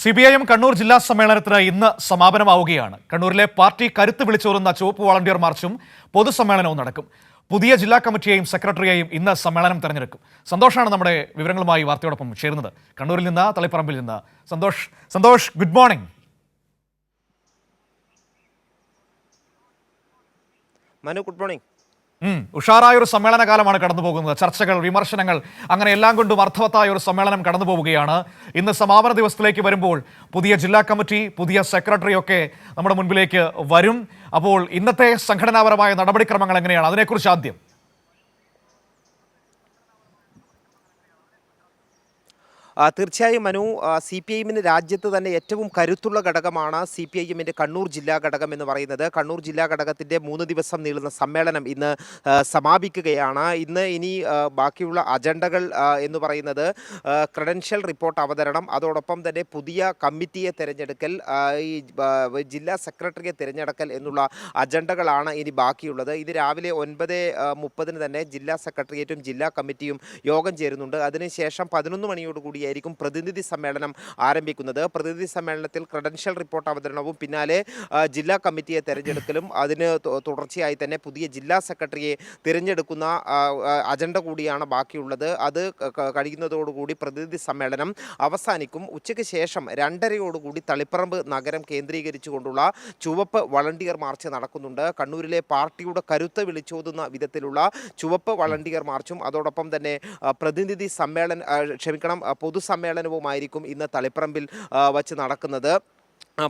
C P I M Kannur ജില്ലാ സമ്മേളനത്തിന് ഇന്ന് സമാപനമാവുകയാണ്. കണ്ണൂരിലെ പാർട്ടി കരുത്ത് വിളിച്ചോറുന്ന ചുവപ്പ് വോളണ്ടിയർ മാർച്ചും പൊതുസമ്മേളനവും നടക്കും. പുതിയ ജില്ലാ കമ്മിറ്റിയെയും സെക്രട്ടറിയെയും ഇന്ന് സമ്മേളനം തെരഞ്ഞെടുക്കും. സന്തോഷാണ് നമ്മുടെ വിവരങ്ങളുമായി വാർത്തയോടൊപ്പം ചേരുന്നത്. കണ്ണൂരിൽ നിന്ന് തളിപ്പറമ്പിൽ നിന്ന് Santhosh Santhosh good morning. Manu good morning. ഉഷാറായ ഒരു സമ്മേളന കാലമാണ് കടന്നു പോകുന്നത് ചർച്ചകൾ വിമർശനങ്ങൾ അങ്ങനെ എല്ലാം കൊണ്ടും അർത്ഥവത്തായ ഒരു സമ്മേളനം കടന്നു പോവുകയാണ് ഇന്ന് സമാപന ദിവസത്തിലേക്ക് വരുമ്പോൾ പുതിയ ജില്ലാ കമ്മിറ്റി പുതിയ സെക്രട്ടറി ഒക്കെ നമ്മുടെ മുൻപിലേക്ക് വരും. അപ്പോൾ ഇന്നത്തെ സംഘടനാപരമായ നടപടിക്രമങ്ങൾ എങ്ങനെയാണ്? അതിനെക്കുറിച്ച് ആദ്യം തീർച്ചയായും മനു സി പി ഐ എമ്മിന് രാജ്യത്ത് തന്നെ ഏറ്റവും കരുത്തുള്ള ഘടകമാണ് സി പി ഐ എമ്മിന്റെ കണ്ണൂർ ജില്ലാ ഘടകം എന്ന് പറയുന്നത്. കണ്ണൂർ ജില്ലാ ഘടകത്തിന്റെ മൂന്ന് ദിവസം നീളുന്ന സമ്മേളനം ഇന്ന് സമാപിക്കുകയാണ്. ഇന്ന് ഇനി ബാക്കിയുള്ള അജണ്ടകൾ എന്ന് പറയുന്നത് ക്രെഡൻഷ്യൽ റിപ്പോർട്ട് അവതരണം അതോടൊപ്പം തന്നെ പുതിയ കമ്മിറ്റിയെ തിരഞ്ഞെടുക്കൽ ഈ ജില്ലാ സെക്രട്ടറിയെ തിരഞ്ഞെടുക്കൽ എന്നുള്ള അജണ്ടകളാണ് ഇനി ബാക്കിയുള്ളത്. ഇത് രാവിലെ ഒൻപത് മുപ്പതിന് തന്നെ ജില്ലാ സെക്രട്ടേറിയറ്റും ജില്ലാ കമ്മിറ്റിയും യോഗം ചേരുന്നുണ്ട്. അതിനുശേഷം പതിനൊന്ന് മണിയോട് കൂടിയായിരിക്കും പ്രതിനിധി സമ്മേളനം ആരംഭിക്കുന്നത്. പ്രതിനിധി സമ്മേളനത്തിൽ ക്രെഡൻഷ്യൽ റിപ്പോർട്ട് അവതരണവും പിന്നാലെ ജില്ലാ കമ്മിറ്റിയെ തെരഞ്ഞെടുക്കലും അതിന് തുടർച്ചയായി തന്നെ പുതിയ ജില്ലാ സെക്രട്ടറിയെ തിരഞ്ഞെടുക്കുന്ന അജണ്ട കൂടിയാണ് ബാക്കിയുള്ളത്. അത് കഴിയുന്നതോടുകൂടി പ്രതിനിധി സമ്മേളനം അവസാനിക്കും. ഉച്ചയ്ക്ക് ശേഷം രണ്ടരയോടുകൂടി തളിപ്പറമ്പ് നഗരം കേന്ദ്രീകരിച്ചുകൊണ്ടുള്ള ചുവപ്പ് വളണ്ടിയർ മാർച്ച് നടക്കുന്നുണ്ട്. കണ്ണൂരിലെ പാർട്ടിയുടെ കരുത്ത് വിളിച്ചോതുന്ന വിധത്തിലുള്ള ചുവപ്പ് വളണ്ടിയർ മാർച്ചും അതോടൊപ്പം തന്നെ പ്രതിനിധി സമ്മേളനം ക്ഷമിക്കണം പൊതുസമ്മേളനവുമായിരിക്കും ഇന്ന് തളിപ്പറമ്പിൽ വച്ച് നടക്കുന്നത്.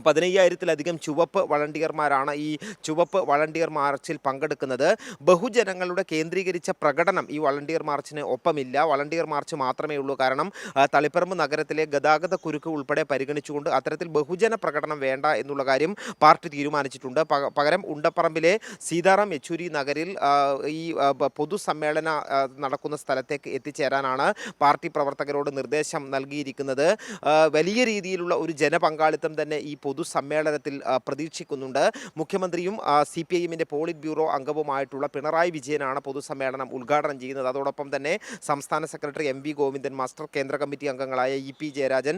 പതിനയ്യായിരത്തിലധികം ചുവപ്പ് വളണ്ടിയർമാരാണ് ഈ ചുവപ്പ് വളണ്ടിയർ മാർച്ചിൽ പങ്കെടുക്കുന്നത്. ബഹുജനങ്ങളുടെ കേന്ദ്രീകരിച്ച പ്രകടനം ഈ വളണ്ടിയർ മാർച്ചിന് ഒപ്പമില്ല. വളണ്ടിയർ മാർച്ച് മാത്രമേ ഉള്ളൂ. കാരണം തളിപ്പറമ്പ് നഗരത്തിലെ ഗതാഗത കുരുക്ക് ഉൾപ്പെടെ പരിഗണിച്ചുകൊണ്ട് അത്തരത്തിൽ ബഹുജന പ്രകടനം വേണ്ട എന്നുള്ള കാര്യം പാർട്ടി തീരുമാനിച്ചിട്ടുണ്ട്. പക- പകരം ഉണ്ടപ്പറമ്പിലെ സീതാറാം യെച്ചൂരി നഗരിൽ ഈ പൊതുസമ്മേളന നടക്കുന്ന സ്ഥലത്തേക്ക് എത്തിച്ചേരാനാണ് പാർട്ടി പ്രവർത്തകരോട് നിർദ്ദേശം നൽകിയിരിക്കുന്നത്. വലിയ രീതിയിലുള്ള ഒരു ജനപങ്കാളിത്തം തന്നെ പൊതുസമ്മേളനത്തിൽ ആ, പ്രതീക്ഷിക്കുന്നുണ്ട്. മുഖ്യമന്ത്രിയും സി പി ഐ എമ്മിന്റെ പോളിറ്റ് ബ്യൂറോ അംഗവുമായിട്ടുള്ള പിണറായി വിജയനാണ് പൊതുസമ്മേളനം ഉദ്ഘാടനം ചെയ്യുന്നത്. അതോടൊപ്പം തന്നെ സംസ്ഥാന secretary M V Govindan master കേന്ദ്ര കമ്മിറ്റി അംഗങ്ങളായ E P Jayarajan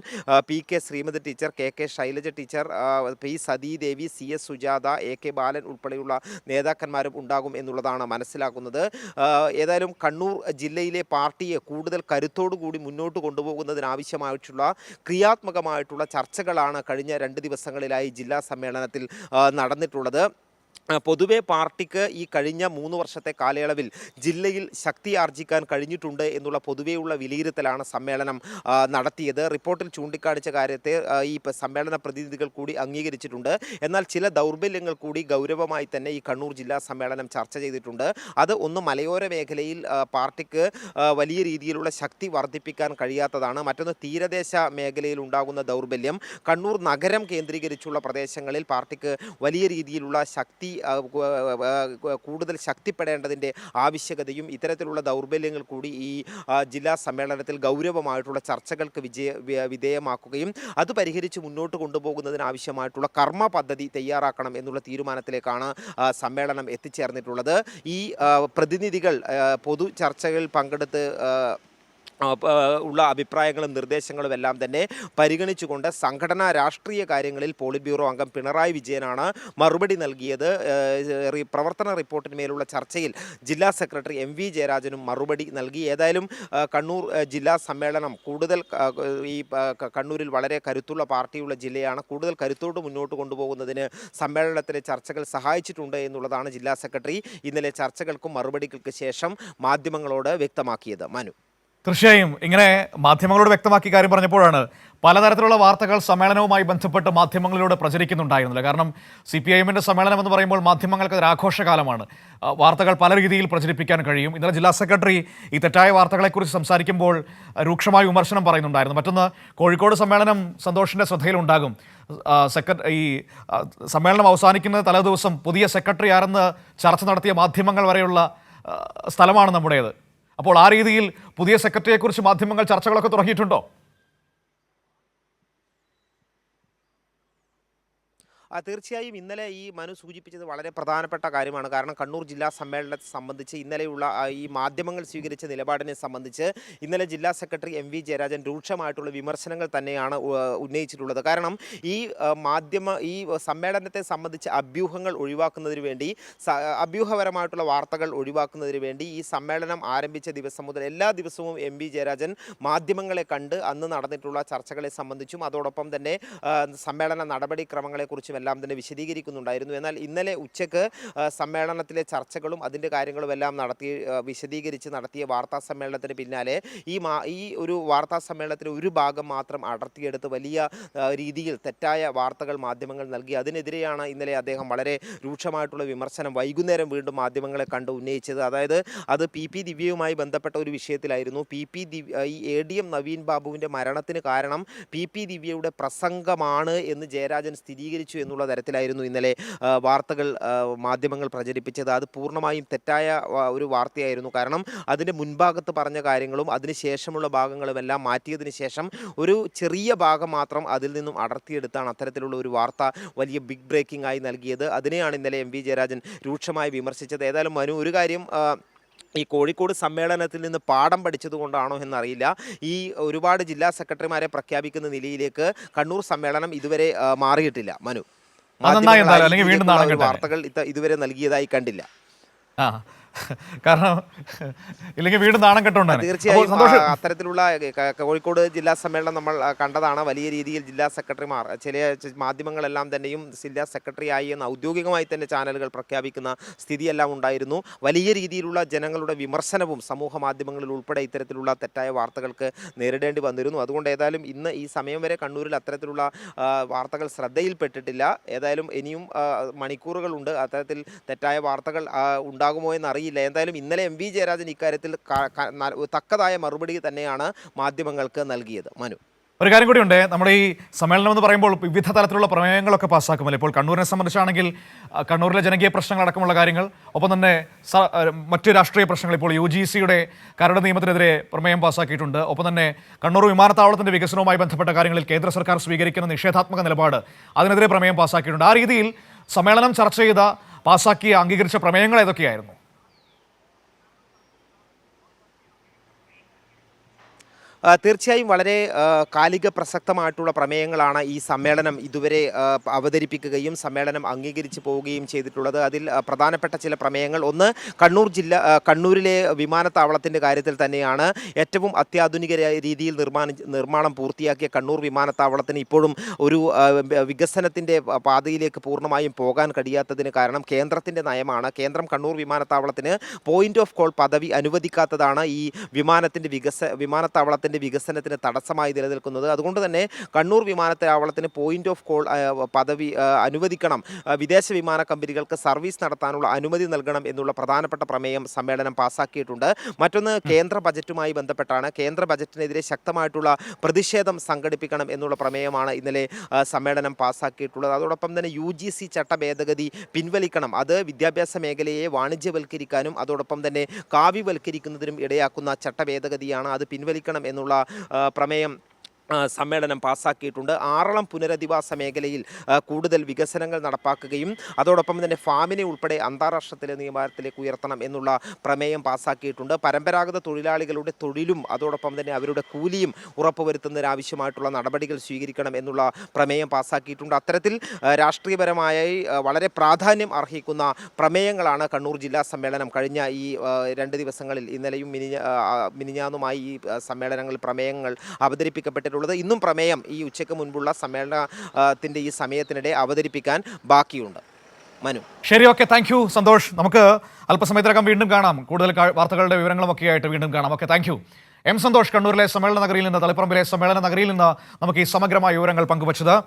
P K Sreemathi teacher K K Shailaja teacher P Sathidevi C S Sujatha A K Balan ഉൾപ്പെടെയുള്ള നേതാക്കന്മാരും ഉണ്ടാകും എന്നുള്ളതാണ് മനസ്സിലാക്കുന്നത്. ഏതായാലും കണ്ണൂർ ജില്ലയിലെ പാർട്ടിയെ കൂടുതൽ കരുത്തോടുകൂടി മുന്നോട്ട് കൊണ്ടുപോകുന്നതിനാവശ്യമായിട്ടുള്ള ക്രിയാത്മകമായിട്ടുള്ള ചർച്ചകളാണ് കഴിഞ്ഞ രണ്ട് ദിവസങ്ങളിലായി ജില്ലാ സമ്മേളനത്തിൽ നടന്നിട്ടുള്ളത്. പൊതുവെ പാർട്ടിക്ക് ഈ കഴിഞ്ഞ മൂന്ന് വർഷത്തെ കാലയളവിൽ ജില്ലയിൽ ശക്തി ആർജിക്കാൻ കഴിഞ്ഞിട്ടുണ്ട് എന്നുള്ള പൊതുവെയുള്ള വിലയിരുത്തലാണ് സമ്മേളനം നടത്തിയത്. റിപ്പോർട്ടിൽ ചൂണ്ടിക്കാണിച്ച കാര്യത്തെ ഈ സമ്മേളന പ്രതിനിധികൾ കൂടി അംഗീകരിച്ചിട്ടുണ്ട്. എന്നാൽ ചില ദൗർബല്യങ്ങൾ കൂടി ഗൗരവമായി തന്നെ ഈ കണ്ണൂർ ജില്ലാ സമ്മേളനം ചർച്ച ചെയ്തിട്ടുണ്ട്. അത് ഒന്ന് മലയോര മേഖലയിൽ പാർട്ടിക്ക് വലിയ രീതിയിലുള്ള ശക്തി വർദ്ധിപ്പിക്കാൻ കഴിയാത്തതാണ്. മറ്റൊന്ന് തീരദേശ മേഖലയിൽ ഉണ്ടാകുന്ന ദൗർബല്യം. കണ്ണൂർ നഗരം കേന്ദ്രീകരിച്ചുള്ള പ്രദേശങ്ങളിൽ പാർട്ടിക്ക് വലിയ രീതിയിലുള്ള ശക്തി കൂടുതൽ ശക്തിപ്പെടേണ്ടതിന്റെ ആവശ്യകതയും ഇത്തരത്തിലുള്ള ദൗർബല്യങ്ങൾ കൂടി ഈ ജില്ലാ സമ്മേളനത്തിൽ ഗൗരവമായിട്ടുള്ള ചർച്ചകൾക്ക് വിജയ വിധേയമാക്കുകയും അത് പരിഹരിച്ച് മുന്നോട്ട് കൊണ്ടുപോകുന്നതിനാവശ്യമായിട്ടുള്ള കർമ്മ പദ്ധതി തയ്യാറാക്കണം എന്നുള്ള തീരുമാനത്തിലേക്കാണ് സമ്മേളനം എത്തിച്ചേർന്നിട്ടുള്ളത്. ഈ പ്രതിനിധികൾ പൊതു ചർച്ചകളിൽ പങ്കെടുത്ത് ഉള്ള അഭിപ്രായങ്ങളും നിർദ്ദേശങ്ങളും എല്ലാം തന്നെ പരിഗണിച്ചുകൊണ്ട് സംഘടനാ രാഷ്ട്രീയ കാര്യങ്ങളിൽ പോളിറ്റ് ബ്യൂറോ അംഗം പിണറായി വിജയനാണ് മറുപടി നൽകിയത്. പ്രവർത്തന റിപ്പോർട്ടിന്മേലുള്ള ചർച്ചയിൽ ജില്ലാ സെക്രട്ടറി എം വി ജയരാജനും മറുപടി നൽകി. ഏതായാലും കണ്ണൂർ ജില്ലാ സമ്മേളനം കൂടുതൽ ഈ കണ്ണൂരിൽ വളരെ കരുത്തുള്ള പാർട്ടിയുള്ള ജില്ലയാണ്. കൂടുതൽ കരുത്തോട് മുന്നോട്ട് കൊണ്ടുപോകുന്നതിന് സമ്മേളനത്തിലെ ചർച്ചകൾ സഹായിച്ചിട്ടുണ്ട് എന്നുള്ളതാണ് ജില്ലാ സെക്രട്ടറി ഇന്നലെ ചർച്ചകൾക്കും മറുപടികൾക്ക് ശേഷം മാധ്യമങ്ങളോട് വ്യക്തമാക്കിയത്. മനു. തീർച്ചയായും ഇങ്ങനെ മാധ്യമങ്ങളോട് വ്യക്തമാക്കി കാര്യം പറഞ്ഞപ്പോഴാണ് പലതരത്തിലുള്ള വാർത്തകൾ സമ്മേളനവുമായി ബന്ധപ്പെട്ട് മാധ്യമങ്ങളിലൂടെ പ്രചരിക്കുന്നുണ്ടായിരുന്നില്ല. കാരണം സി പി ഐ എമ്മിന്റെ സമ്മേളനം എന്ന് പറയുമ്പോൾ മാധ്യമങ്ങൾക്ക് ഒരു ആഘോഷകാലമാണ്. വാർത്തകൾ പല രീതിയിൽ പ്രചരിപ്പിക്കാൻ കഴിയും. ഇന്നലെ ജില്ലാ സെക്രട്ടറി ഈ തെറ്റായ വാർത്തകളെക്കുറിച്ച് സംസാരിക്കുമ്പോൾ രൂക്ഷമായ വിമർശനം പറയുന്നുണ്ടായിരുന്നു. മറ്റൊന്ന് കോഴിക്കോട് സമ്മേളനം സന്തോഷിന്റെ ശ്രദ്ധയിലുണ്ടാകും. സെക്ര ഈ സമ്മേളനം അവസാനിക്കുന്ന തലേദിവസം പുതിയ സെക്രട്ടറി ആരെന്ന് ചർച്ച നടത്തിയ മാധ്യമങ്ങൾ വരെയുള്ള സ്ഥലമാണ് നമ്മുടേത്. അപ്പോൾ ആ രീതിയിൽ പുതിയ സെക്രട്ടറിയെക്കുറിച്ച് മാധ്യമങ്ങൾ ചർച്ചകളൊക്കെ തുടങ്ങിയിട്ടുണ്ടോ? തീർച്ചയായും ഇന്നലെ ഈ മനു സൂചിപ്പിച്ചത് വളരെ പ്രധാനപ്പെട്ട കാര്യമാണ്. കാരണം കണ്ണൂർ ജില്ലാ സമ്മേളനത്തെ സംബന്ധിച്ച് ഇന്നലെയുള്ള ഈ മാധ്യമങ്ങൾ സ്വീകരിച്ച നിലപാടിനെ സംബന്ധിച്ച് ഇന്നലെ ജില്ലാ സെക്രട്ടറി എം വി ജയരാജൻ രൂക്ഷമായിട്ടുള്ള വിമർശനങ്ങൾ തന്നെയാണ് ഉന്നയിച്ചിട്ടുള്ളത്. കാരണം ഈ മാധ്യമ ഈ സമ്മേളനത്തെ സംബന്ധിച്ച് അഭ്യൂഹങ്ങൾ ഒഴിവാക്കുന്നതിന് വേണ്ടി അഭ്യൂഹപരമായിട്ടുള്ള വാർത്തകൾ ഒഴിവാക്കുന്നതിന് വേണ്ടി ഈ സമ്മേളനം ആരംഭിച്ച ദിവസം മുതൽ എല്ലാ ദിവസവും എം വി ജയരാജൻ മാധ്യമങ്ങളെ കണ്ട് അന്ന് നടന്നിട്ടുള്ള ചർച്ചകളെ സംബന്ധിച്ചും അതോടൊപ്പം തന്നെ സമ്മേളന നടപടിക്രമങ്ങളെക്കുറിച്ചും എല്ലാം തന്നെ വിശദീകരിക്കുന്നുണ്ടായിരുന്നു. എന്നാൽ ഇന്നലെ ഉച്ചയ്ക്ക് സമ്മേളനത്തിലെ ചർച്ചകളും അതിന്റെ കാര്യങ്ങളും എല്ലാം നടത്തി വിശദീകരിച്ച് നടത്തിയ വാർത്താ സമ്മേളനത്തിന് പിന്നാലെ ഈ മാ ഈ ഒരു വാർത്താ സമ്മേളനത്തിലെ ഒരു ഭാഗം മാത്രം അടർത്തിയെടുത്ത് വലിയ രീതിയിൽ തെറ്റായ വാർത്തകൾ മാധ്യമങ്ങൾ നൽകി. അതിനെതിരെയാണ് ഇന്നലെ അദ്ദേഹം വളരെ രൂക്ഷമായിട്ടുള്ള വിമർശനം വൈകുന്നേരം വീണ്ടും മാധ്യമങ്ങളെ കണ്ട് ഉന്നയിച്ചത്. അതായത് അത് പി പി ദിവ്യയുമായി ബന്ധപ്പെട്ട ഒരു വിഷയത്തിലായിരുന്നു. പി പി ദിവ്യ ഈ എ ഡി എം നവീൻ ബാബുവിന്റെ മരണത്തിന് കാരണം പി പി ദിവ്യയുടെ പ്രസംഗമാണ് എന്ന് ജയരാജൻ സ്ഥിരീകരിച്ചു എന്നുള്ള തരത്തിലായിരുന്നു ഇന്നലെ വാർത്തകൾ മാധ്യമങ്ങൾ പ്രചരിപ്പിച്ചത്. അത് പൂർണമായും തെറ്റായ ഒരു വാർത്തയായിരുന്നു. കാരണം അതിന്റെ മുൻഭാഗത്ത് പറഞ്ഞ കാര്യങ്ങളും അതിനുശേഷമുള്ള ഭാഗങ്ങളും എല്ലാം മാറ്റിയതിന് ശേഷം ഒരു ചെറിയ ഭാഗം മാത്രം അതിൽ നിന്നും അടർത്തിയെടുത്താണ് അത്തരത്തിലുള്ള ഒരു വാർത്ത വലിയ ബിഗ് ബ്രേക്കിംഗ് ആയി നൽകിയത്. അതിനെയാണ് ഇന്നലെ എം വി ജയരാജൻ രൂക്ഷമായി വിമർശിച്ചത്. ഏതായാലും മനു ഒരു കാര്യം ഈ കോഴിക്കോട് സമ്മേളനത്തിൽ നിന്ന് പാഠം പഠിച്ചത് കൊണ്ടാണോ എന്നറിയില്ല. ഈ ഒരുപാട് ജില്ലാ സെക്രട്ടറിമാരെ പ്രഖ്യാപിക്കുന്ന നിലയിലേക്ക് കണ്ണൂർ സമ്മേളനം ഇതുവരെ മാറിയിട്ടില്ല. മനു. എന്തായാലും, അല്ലെങ്കിൽ വീണ്ടും വാർത്തകൾ ഇതുവരെ നൽകിയതായി കണ്ടില്ല. കാരണം ഇല്ലെങ്കിൽ വീണ്ടും നാണം കെട്ടുണ്ടാണ്. തീർച്ചയായും അത്തരത്തിലുള്ള കോഴിക്കോട് ജില്ലാ സമ്മേളനം നമ്മൾ കണ്ടതാണ്. വലിയ രീതിയിൽ ജില്ലാ സെക്രട്ടറിമാർ ചില മാധ്യമങ്ങളെല്ലാം തന്നെയും ജില്ലാ സെക്രട്ടറി ആയി എന്ന് ഔദ്യോഗികമായി തന്നെ ചാനലുകൾ പ്രഖ്യാപിക്കുന്ന സ്ഥിതിയെല്ലാം ഉണ്ടായിരുന്നു. വലിയ രീതിയിലുള്ള ജനങ്ങളുടെ വിമർശനവും സമൂഹ മാധ്യമങ്ങളിൽ ഉൾപ്പെടെ ഇത്തരത്തിലുള്ള തെറ്റായ വാർത്തകൾക്ക് നേരിടേണ്ടി വന്നിരുന്നു. അതുകൊണ്ട് ഏതായാലും ഇന്ന് ഈ സമയം വരെ കണ്ണൂരിൽ അത്തരത്തിലുള്ള വാർത്തകൾ ശ്രദ്ധയിൽപ്പെട്ടിട്ടില്ല. ഏതായാലും ഇനിയും മണിക്കൂറുകളുണ്ട്. അത്തരത്തിൽ തെറ്റായ വാർത്തകൾ ഉണ്ടാകുമോ എന്നറിയില്ല എന്തായാലും ഇന്നലെ എം വി ജയരാജൻ ഇക്കാര്യത്തിൽ തക്കതായ മറുപടി തന്നെയാണ് മാധ്യമങ്ങൾക്ക് നൽകിയത്. മനു. ഒരു കാര്യം കൂടിയുണ്ട്. നമ്മുടെ ഈ സമ്മേളനം എന്ന് പറയുമ്പോൾ വിവിധ തരത്തിലുള്ള പ്രമേയങ്ങളൊക്കെ പാസ്സാക്കുമല്ലോ? ഇപ്പോൾ കണ്ണൂരിനെ സംബന്ധിച്ചാണെങ്കിൽ കണ്ണൂരിലെ ജനകീയ പ്രശ്നങ്ങൾ അടക്കമുള്ള കാര്യങ്ങൾ ഒപ്പം തന്നെ മറ്റ് രാഷ്ട്രീയ പ്രശ്നങ്ങൾ ഇപ്പോൾ യു ജി സിയുടെ കരട് നിയമത്തിനെതിരെ പ്രമേയം പാസ്സാക്കിയിട്ടുണ്ട്. ഒപ്പം തന്നെ കണ്ണൂർ വിമാനത്താവളത്തിന്റെ വികസനവുമായി ബന്ധപ്പെട്ട കാര്യങ്ങളിൽ കേന്ദ്ര സർക്കാർ സ്വീകരിക്കുന്ന നിഷേധാത്മക നിലപാട് അതിനെതിരെ പ്രമേയം പാസ്സാക്കിയിട്ടുണ്ട്. ആ രീതിയിൽ സമ്മേളനം ചർച്ച ചെയ്ത പാസ്സാക്കിയ അംഗീകരിച്ച പ്രമേയങ്ങൾ ഏതൊക്കെയായിരുന്നു? തീർച്ചയായും വളരെ കാലിക പ്രസക്തമായിട്ടുള്ള പ്രമേയങ്ങളാണ് ഈ സമ്മേളനം ഇതുവരെ അവതരിപ്പിക്കുകയും സമ്മേളനം അംഗീകരിച്ചു പോവുകയും ചെയ്തിട്ടുള്ളത്. അതിൽ പ്രധാനപ്പെട്ട ചില പ്രമേയങ്ങൾ. ഒന്ന് കണ്ണൂർ ജില്ല കണ്ണൂരിലെ വിമാനത്താവളത്തിന്റെ കാര്യത്തിൽ തന്നെയാണ് ഏറ്റവും അത്യാധുനിക രീതിയിൽ നിർമ്മാണ നിർമ്മാണം പൂർത്തിയാക്കിയ കണ്ണൂർ വിമാനത്താവളത്തിന് ഇപ്പോഴും ഒരു വികസനത്തിന്റെ പാതയിലേക്ക് പൂർണമായും പോകാൻ കഴിയാത്തതിന് കാരണം കേന്ദ്രത്തിന്റെ നയമാണ്. കേന്ദ്രം കണ്ണൂർ വിമാനത്താവളത്തിന് പോയിന്റ് ഓഫ് കോൾ പദവി അനുവദിക്കാത്തതാണ് ഈ വിമാനത്തിന്റെ വികസ വിമാനത്താവളത്തിന്റെ വികസനത്തിന് തടസ്സമായി നിലനിൽക്കുന്നത്. അതുകൊണ്ട് തന്നെ കണ്ണൂർ വിമാനത്താവളത്തിന് പോയിന്റ് ഓഫ് കോൾ പദവി അനുവദിക്കണം. വിദേശ വിമാന കമ്പനികൾക്ക് സർവീസ് നടത്താനുള്ള അനുമതി നൽകണം എന്നുള്ള പ്രധാനപ്പെട്ട പ്രമേയം സമ്മേളനം പാസാക്കിയിട്ടുണ്ട്. മറ്റൊന്ന് കേന്ദ്ര ബജറ്റുമായി ബന്ധപ്പെട്ടാണ്. കേന്ദ്ര ബജറ്റിനെതിരെ ശക്തമായിട്ടുള്ള പ്രതിഷേധം സംഘടിപ്പിക്കണം എന്നുള്ള പ്രമേയമാണ് ഇന്നലെ സമ്മേളനം പാസാക്കിയിട്ടുള്ളത്. അതോടൊപ്പം തന്നെ യു ജി സി ചട്ട ഭേദഗതി പിൻവലിക്കണം. അത് വിദ്യാഭ്യാസ മേഖലയെ വാണിജ്യവൽക്കരിക്കാനും അതോടൊപ്പം തന്നെ കാവ്യവൽക്കരിക്കുന്നതിനും ഇടയാക്കുന്ന ചട്ട ഭേദഗതിയാണ് അത് പിൻവലിക്കണം എന്നുള്ള ആ, പ്രമേയം സമ്മേളനം പാസ്സാക്കിയിട്ടുണ്ട്. ആറളം പുനരധിവാസ മേഖലയിൽ കൂടുതൽ വികസനങ്ങൾ നടപ്പാക്കുകയും അതോടൊപ്പം തന്നെ ഫാമിനെ ഉൾപ്പെടെ അന്താരാഷ്ട്രത്തിലെ നിയമത്തിലേക്ക് ഉയർത്തണം എന്നുള്ള പ്രമേയം പാസ്സാക്കിയിട്ടുണ്ട്. പരമ്പരാഗത തൊഴിലാളികളുടെ തൊഴിലും അതോടൊപ്പം തന്നെ അവരുടെ കൂലിയും ഉറപ്പുവരുത്തുന്നതിനാവശ്യമായിട്ടുള്ള നടപടികൾ സ്വീകരിക്കണം എന്നുള്ള പ്രമേയം പാസ്സാക്കിയിട്ടുണ്ട്. അത്തരത്തിൽ രാഷ്ട്രീയപരമായി വളരെ പ്രാധാന്യം അർഹിക്കുന്ന പ്രമേയങ്ങളാണ് കണ്ണൂർ ജില്ലാ സമ്മേളനം. കഴിഞ്ഞ ഈ രണ്ട് ദിവസങ്ങളിൽ ഇന്നലെയും മിനിഞ്ഞ മിനിഞ്ഞാന്നുമായി ഈ സമ്മേളനങ്ങളിൽ പ്രമേയങ്ങൾ അവതരിപ്പിക്കപ്പെട്ടിട്ടുള്ളത് ഇന്നും പ്രമേയം ഈ ഉച്ചയ്ക്ക് മുൻപുള്ള സമ്മേളനത്തിന്റെ ഈ സമയത്തിനിടെ അവതരിപ്പിക്കാൻ ബാക്കിയുണ്ട്. മനു. ശരി ഓക്കെ. Thank you Santhosh. നമുക്ക് അല്പസമയത്തിനകം വീണ്ടും കാണാം. കൂടുതൽ വാർത്തകളുടെ വിവരങ്ങളും ഒക്കെ ആയിട്ട് വീണ്ടും കാണാം. ഓക്കെ താങ്ക് എം സന്തോഷ് കണ്ണൂരിലെ സമ്മേളന നഗരിയിൽ നിന്ന് തളിപ്പറമ്പിലെ സമ്മേളന നഗരിയിൽ നിന്ന് നമുക്ക് ഈ സമഗ്രമായ വിവരങ്ങൾ പങ്കുവച്ചത്